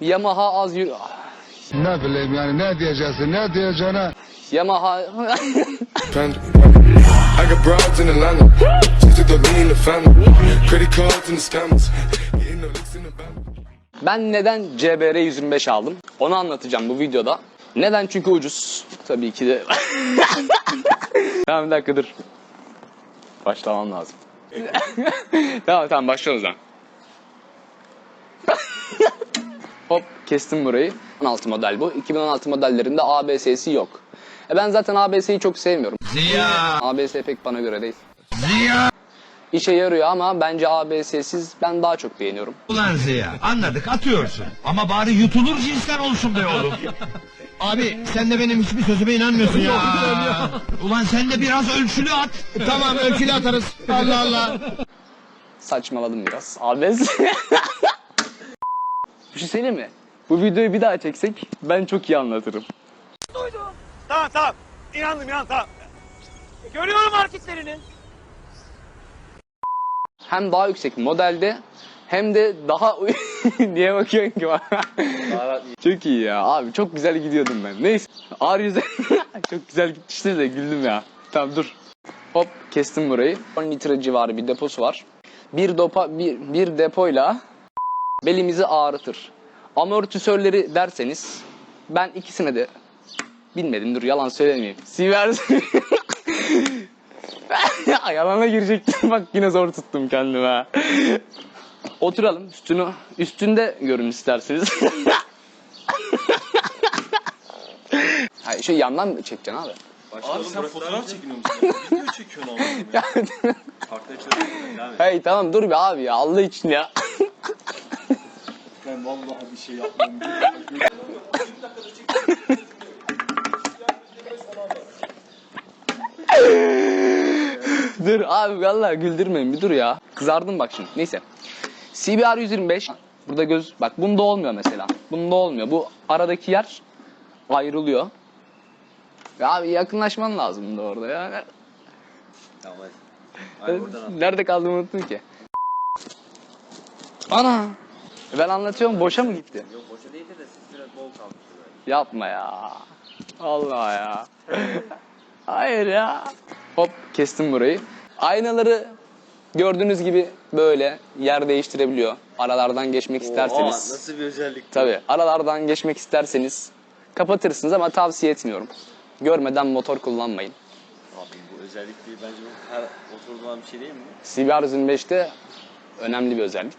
Yamaha az yürü... Ne bileyim yani ne diyeceksin ne diyeceğine. Yamaha... Ben neden CBR 125 aldım? Onu anlatacağım bu videoda. Neden? Çünkü ucuz. Tabii ki de. tamam bir dakika dur. Başlamam lazım. tamam tamam başlıyoruz lan. Hop kestim burayı. 2016 model bu. 2016 modellerinde ABS'si yok. E ben zaten ABS'yi çok sevmiyorum. Ziya! ABS pek bana göre değil. Ziya! İşe yarıyor ama bence ABS'siz ben daha çok beğeniyorum. Ulan Ziya anladık atıyorsun. Ama bari yutulur cinsten olsun be oğlum. Abi sen de benim hiçbir sözüme inanmıyorsun ya. Ulan sen de biraz ölçülü at. Tamam ölçülü atarız. Allah Allah. Saçmaladım biraz. ABS. Söyleyeyim mi? Bu videoyu bir daha çeksek ben çok iyi anlatırım. Tamam tamam. İnandım inan tamam. Görüyorum hareketlerini. Hem daha yüksek modelde hem de daha niye bakıyorsun ki bana? çok iyi ya abi çok güzel gidiyordum ben. Neyse R100 çok güzel gitmişti de güldüm ya. Tamam dur. Hop kestim burayı. 10 litre civarı bir deposu var. Bir dopa bir, bir depoyla belimizi ağrıtır. Amortisörleri derseniz ben ikisine de bilmedim dur yalan söylemeyeyim. Sivers Yalana girecektim bak yine zor tuttum kendimi ha. Oturalım üstünü üstünde görün isterseniz. Hayır şu yandan mı çekeceksin abi? Abi sen fotoğraf çekiniyor musun? Video çekiyorsun ama. Ya, Farklı açıdan hey tamam dur be abi ya Allah için ya. Ben vallahi bir şey yapmam. dur abi vallahi güldürmeyin bir dur ya. Kızardım bak şimdi. Neyse. CBR 125 burada göz bak bunda olmuyor mesela. Bunda olmuyor. Bu aradaki yer ayrılıyor. Ya abi yakınlaşman lazım da orada ya. Tamam. Nerede kaldığımı unuttum ki. Ana. Ben anlatıyorum boşa mı gitti? Yok boşa değildi de ses biraz bol kalmıştı böyle. Yapma ya. Allah ya. Hayır ya. Hop kestim burayı. Aynaları gördüğünüz gibi böyle yer değiştirebiliyor. Aralardan geçmek Oha, isterseniz. nasıl bir özellik? Tabii aralardan geçmek isterseniz kapatırsınız ama tavsiye etmiyorum. Görmeden motor kullanmayın. Abi bu özellik değil bence bu her oturduğum bir şey değil mi? CBR 125'te önemli bir özellik.